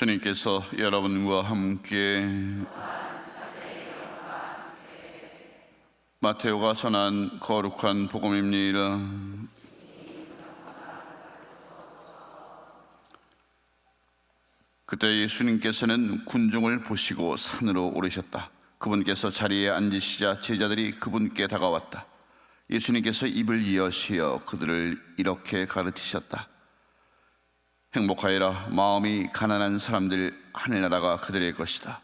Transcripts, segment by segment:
주님께서 여러분과 함께 마테오가 전한 거룩한 복음입니다. 그때 예수님께서는 군중을 보시고 산으로 오르셨다. 그분께서 자리에 앉으시자 제자들이 그분께 다가왔다. 예수님께서 입을 여시어 그들을 이렇게 가르치셨다. 행복하여라 마음이 가난한 사람들 하늘나라가 그들의 것이다.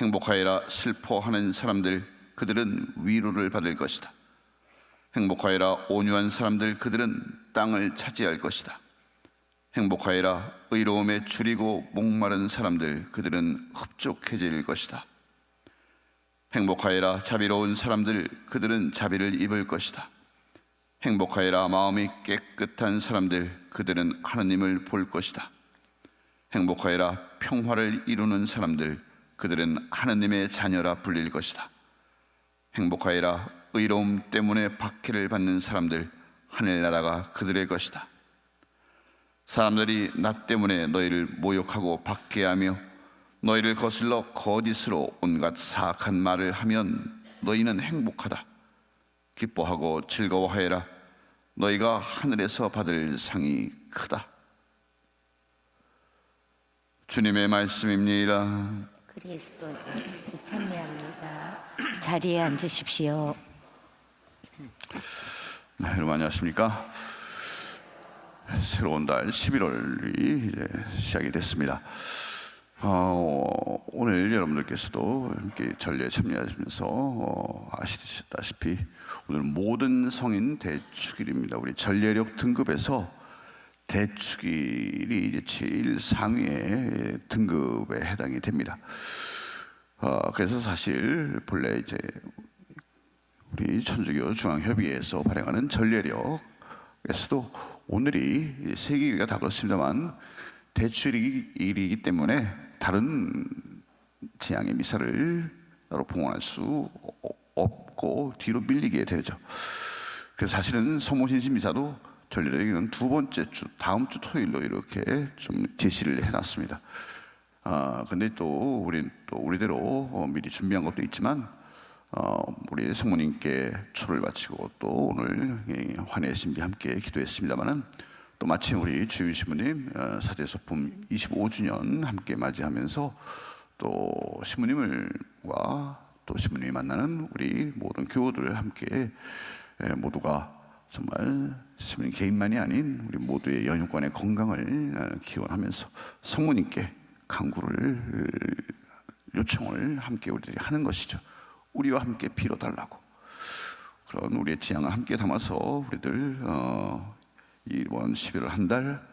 행복하여라 슬퍼하는 사람들 그들은 위로를 받을 것이다. 행복하여라 온유한 사람들 그들은 땅을 차지할 것이다. 행복하여라 의로움에 줄이고 목마른 사람들 그들은 흡족해질 것이다. 행복하여라 자비로운 사람들 그들은 자비를 입을 것이다. 행복하여라 마음이 깨끗한 사람들 그들은 하나님을 볼 것이다. 행복하여라 평화를 이루는 사람들 그들은 하나님의 자녀라 불릴 것이다. 행복하여라 의로움 때문에 박해를 받는 사람들 하늘나라가 그들의 것이다. 사람들이 나 때문에 너희를 모욕하고 박해하며 너희를 거슬러 거짓으로 온갖 사악한 말을 하면 너희는 행복하다. 기뻐하고 즐거워하여라. 너희가 하늘에서 받을 상이 크다. 주님의 말씀입니다. 그리스도 찬미합니다. 자리에 앉으십시오. 네, 여러분 안녕하십니까? 새로운 달 11월이 이제 시작이 됐습니다. 어, 오늘 여러분들께서도 함께 전례에 참여하시면서 어, 아시다시피 오늘 모든 성인 대축일입니다. 우리 전례력 등급에서 대축일이 이제 제일 상위의 등급에 해당이 됩니다. 어, 그래서 사실 본래 이제 우리 천주교 중앙협의회에서 발행하는 전례력에서도 오늘이 세계교회가 다 그렇습니다만 대출일이기 때문에 다른 지향의 미사를 따로 봉헌할 수 없 고 뒤로 밀리게 되죠. 그래서 사실은 소모신신 미사도 전례력에는 두 번째 주 다음 주 토요일로 이렇게 좀 제시를 해놨습니다. 아 근데 또 우리 또 우리대로 어, 미리 준비한 것도 있지만 어, 우리 성모님께 초를 바치고 또 오늘 이 환희 신비 함께 기도했습니다만은 또 마침 우리 주윤 신부님 어, 사제 소품 25주년 함께 맞이하면서 또 신부님을과 또 신부님이 만나는 우리 모든 교우들 함께 에, 모두가 정말 신부님 개인만이 아닌 우리 모두의 연육관의 건강을 어, 기원하면서 성모님께 강구를 요청을 함께 우리들이 하는 것이죠. 우리와 함께 빌어달라고 그런 우리의 지향을 함께 담아서 우리들 어, 이번 11월 한 달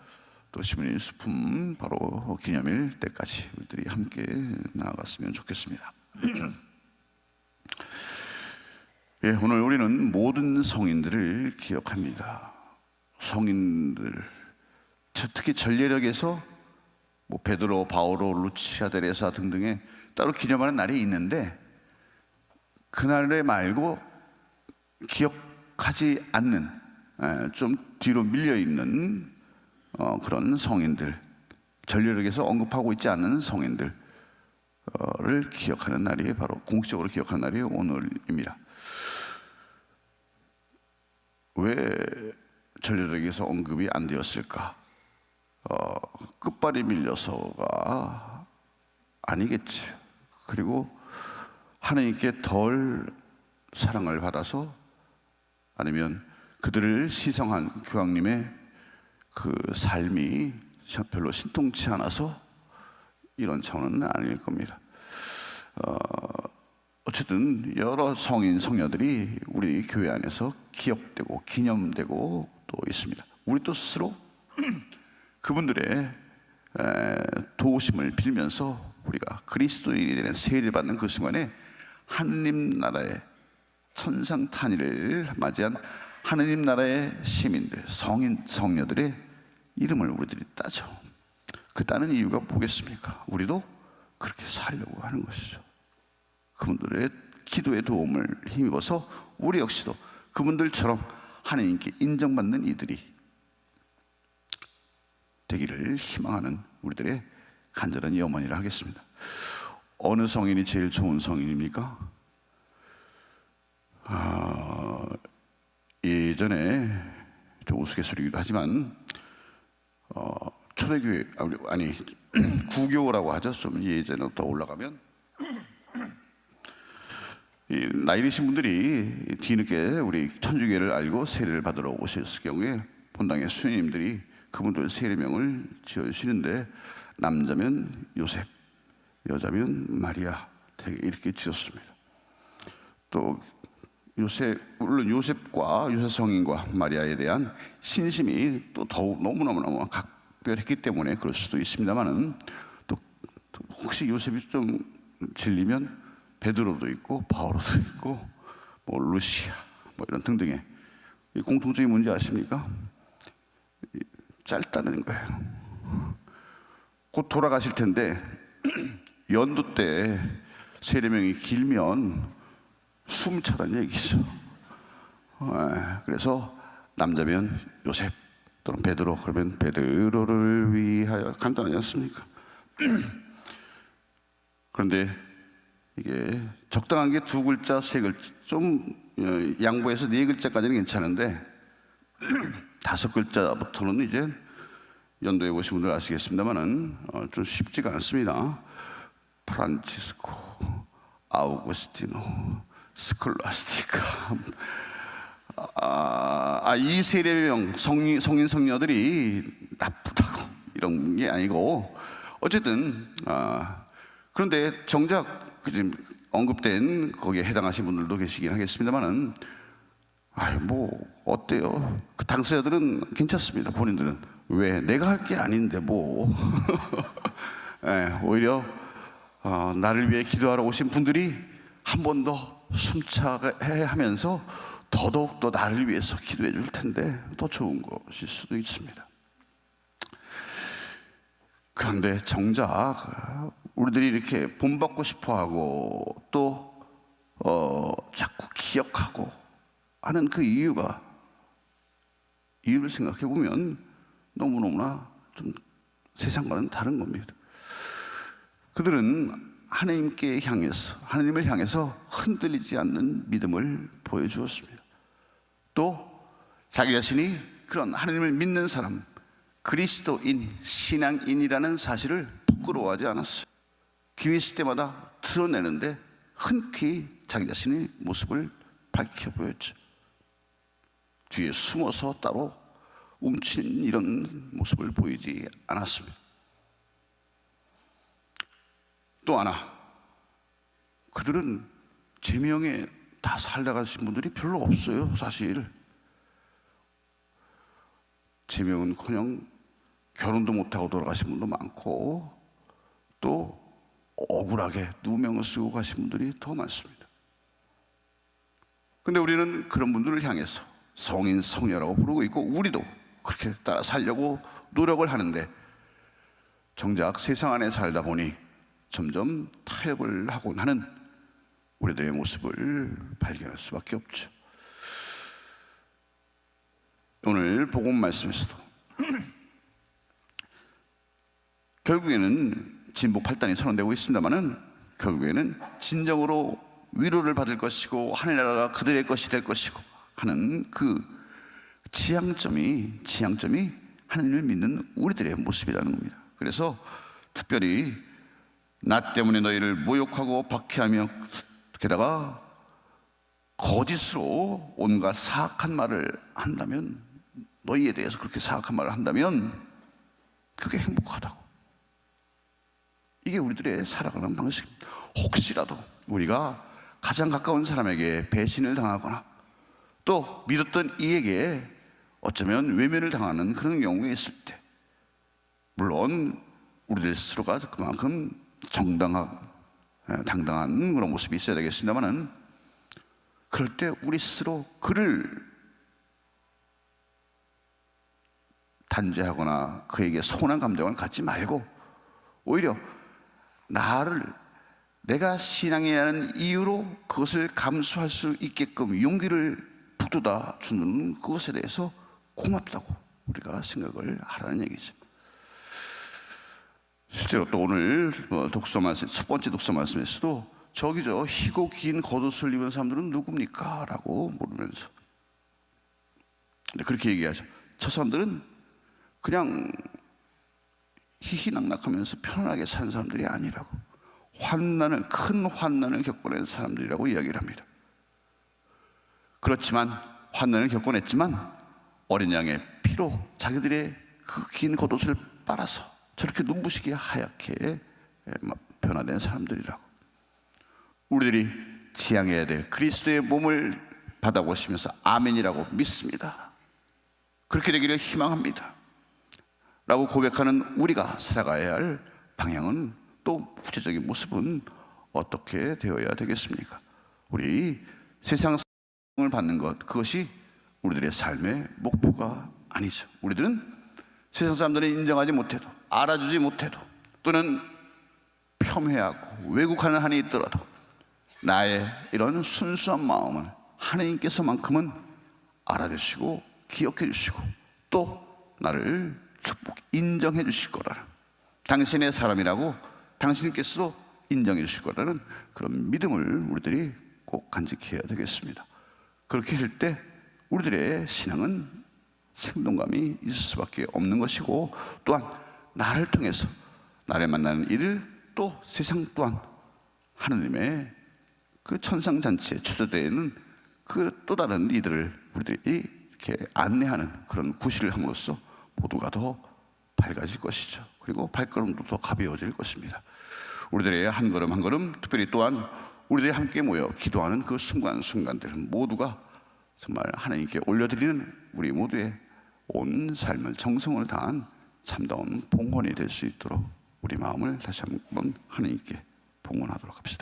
또 시민의 수품 바로 기념일 때까지 우리들이 함께 나아갔으면 좋겠습니다. 예, 오늘 우리는 모든 성인들을 기억합니다. 성인들 특히 전례력에서 뭐 베드로, 바오로, 루치아 데레사 등등의 따로 기념하는 날이 있는데 그날에 말고 기억하지 않는 에, 좀 뒤로 밀려 있는 어, 그런 성인들 전례력에서 언급하고 있지 않는 성인들을 기억하는 날이 바로 공식적으로 기억하는 날이 오늘입니다. 왜 전례력에서 언급이 안 되었을까? 어, 끝발이 밀려서가 아니겠지. 그리고 하나님께 덜 사랑을 받아서 아니면 그들을 시성한 교황님의 그 삶이 별로 신통치 않아서 이런 차원은 아닐 겁니다. 어, 어쨌든 여러 성인 성녀들이 우리 교회 안에서 기억되고 기념되고 또 있습니다. 우리 또 스스로 그분들의 도우심을 빌면서 우리가 그리스도인이 되는 세례를 받는 그 순간에 하느님 나라의 천상탄위를 맞이한 하느님 나라의 시민들, 성인, 성녀들의 이름을 우리들이 따죠. 그 따는 이유가 뭐겠습니까? 우리도 그렇게 살려고 하는 것이죠. 그분들의 기도의 도움을 힘입어서 우리 역시도 그분들처럼 하나님께 인정받는 이들이 되기를 희망하는 우리들의 간절한 염원이라 하겠습니다. 어느 성인이 제일 좋은 성인입니까? 아, 예전에 좀 우스갯소리기도 하지만 어, 초대교회 아니, 아니 구교라고 하죠. 좀 예전에 더 올라가면 이 나이 드신 분들이 뒤늦게 우리 천주교를 알고 세례를 받으러 오셨을 경우에 본당의 수녀님들이 그분들 세례명을 지어주시는데 남자면 요셉, 여자면 마리아 되게 이렇게 지었습니다. 또 요셉 물론 요셉과 요셉 성인과 마리아에 대한 신심이 또 더욱 너무너무너무 각별했기 때문에 그럴 수도 있습니다만은 또, 또 혹시 요셉이 좀 질리면 베드로도 있고 바오로도 있고 뭐 루시아 뭐 이런 등등의 이 공통적인 문제 아십니까? 이 짧다는 거예요. 곧 돌아가실 텐데 연도 때 세례명이 길면 숨 차다는 얘기죠. 예, 그래서 남자면 요셉 또는 베드로 그러면 베드로를 위하여 간단하지 않습니까? 그런데 이게 적당한 게 두 글자, 세 글자 좀 어, 양보해서 네 글자까지는 괜찮은데 다섯 글자부터는 이제 연도해 보신 분들 아시겠습니다만은 어, 좀 쉽지가 않습니다. 프란치스코, 아우구스티노, 스콜라스티카. 아, 아, 이 세례명 성인, 성인 성녀들이 나쁘다고 이런 게 아니고 어쨌든 아, 그런데 정작 그 지금 언급된 거기에 해당하신 분들도 계시긴 하겠습니다만은 아유 뭐 어때요? 그 당사자들은 괜찮습니다. 본인들은 왜 내가 할 게 아닌데 뭐 예, 오히려 어, 나를 위해 기도하러 오신 분들이 한 번 더 숨차게 하면서 더더욱 더 나를 위해서 기도해 줄 텐데 더 좋은 것일 수도 있습니다. 그런데 정작 우리들이 이렇게 본받고 싶어 하고 또 어, 자꾸 기억하고 하는 그 이유가 이유를 생각해 보면 너무 너무나 좀 세상과는 다른 겁니다. 그들은 하나님께 향해서 하나님을 향해서 흔들리지 않는 믿음을 보여주었습니다. 또 자기 자신이 그런 하나님을 믿는 사람, 그리스도인, 신앙인이라는 사실을 부끄러워하지 않았어요. 기회 있을 때마다 드러내는데 흔쾌히 자기 자신의 모습을 밝혀 보였죠. 뒤에 숨어서 따로 움츠린 이런 모습을 보이지 않았습니다. 또 하나, 그들은 제명에 다 살다가신 분들이 별로 없어요, 사실. 제명은 커녕 결혼도 못하고 돌아가신 분도 많고 또 억울하게 누명을 쓰고 가신 분들이 더 많습니다. 근데 우리는 그런 분들을 향해서 성인, 성녀라고 부르고 있고 우리도 그렇게 따라 살려고 노력을 하는데 정작 세상 안에 살다 보니 점점 타협을 하곤 하는 우리들의 모습을 발견할 수밖에 없죠. 오늘 복음 말씀에서도 결국에는 진보 8단이 선언되고 있습니다만은 결국에는 진정으로 위로를 받을 것이고 하늘나라가 그들의 것이 될 것이고 하는 그 지향점이 지향점이 하나님을 믿는 우리들의 모습이라는 겁니다. 그래서 특별히 나 때문에 너희를 모욕하고 박해하며 게다가 거짓으로 온갖 사악한 말을 한다면 너희에 대해서 그렇게 사악한 말을 한다면 그게 행복하다고. 이게 우리들의 살아가는 방식입니다. 혹시라도 우리가 가장 가까운 사람에게 배신을 당하거나 또 믿었던 이에게 어쩌면 외면을 당하는 그런 경우에 있을 때 물론 우리들 스스로가 그만큼 정당하고 예, 당당한 그런 모습이 있어야 되겠습니다만은 그럴 때 우리 스스로 그를 단죄하거나 그에게 서운한 감정을 갖지 말고 오히려 나를 내가 신앙이라는 이유로 그것을 감수할 수 있게끔 용기를 북돋아 주는 그것에 대해서 고맙다고 우리가 생각을 하라는 얘기죠. 실제로 또 오늘 어, 독서 말씀 첫 번째 독서 말씀에서도 저기 저 희고 긴 겉옷을 입은 사람들은 누굽니까?라고 물으면서 그렇게 얘기하죠. 저 사람들은 그냥 희희낙낙하면서 편안하게 산 사람들이 아니라고 환난을 큰 환난을 겪어낸 사람들이라고 이야기를 합니다. 그렇지만 환난을 겪어냈지만 어린 양의 피로 자기들의 그 긴 겉옷을 빨아서 저렇게 눈부시게 하얗게 변화된 사람들이라고 우리들이 지향해야 될 그리스도의 몸을 받아보시면서 아멘이라고 믿습니다. 그렇게 되기를 희망합니다. 라고 고백하는 우리가 살아가야 할 방향은 또 구체적인 모습은 어떻게 되어야 되겠습니까? 우리 세상 을 받는 것 그것이 우리들의 삶의 목표가 아니죠. 우리들은 세상 사람들이 인정하지 못해도 알아주지 못해도 또는 폄훼하고 왜곡하는 한이 있더라도 나의 이런 순수한 마음을 하나님께서만큼은 알아주시고 기억해 주시고 또 나를 축복 인정해 주실 거라는 당신의 사람이라고 당신께서도 인정해 주실 거라는 그런 믿음을 우리들이 꼭 간직해야 되겠습니다. 그렇게 될때 우리들의 신앙은 생동감이 있을 수밖에 없는 것이고 또한 나를 통해서 나를 만나는 이들 또 세상 또한 하느님의 그 천상잔치에 주도되는 그 또 다른 이들을 우리들이 이렇게 안내하는 그런 구실을 함으로써 모두가 더 밝아질 것이죠. 그리고 발걸음도 더 가벼워질 것입니다. 우리들의 한 걸음 한 걸음, 특별히 또한 우리들이 함께 모여 기도하는 그 순간 순간들 모두가 정말 하나님께 올려드리는 우리 모두의 온 삶을 정성을 다한 참다운 봉헌이 될 수 있도록 우리 마음을 다시 한번 하나님께 봉헌하도록 합시다.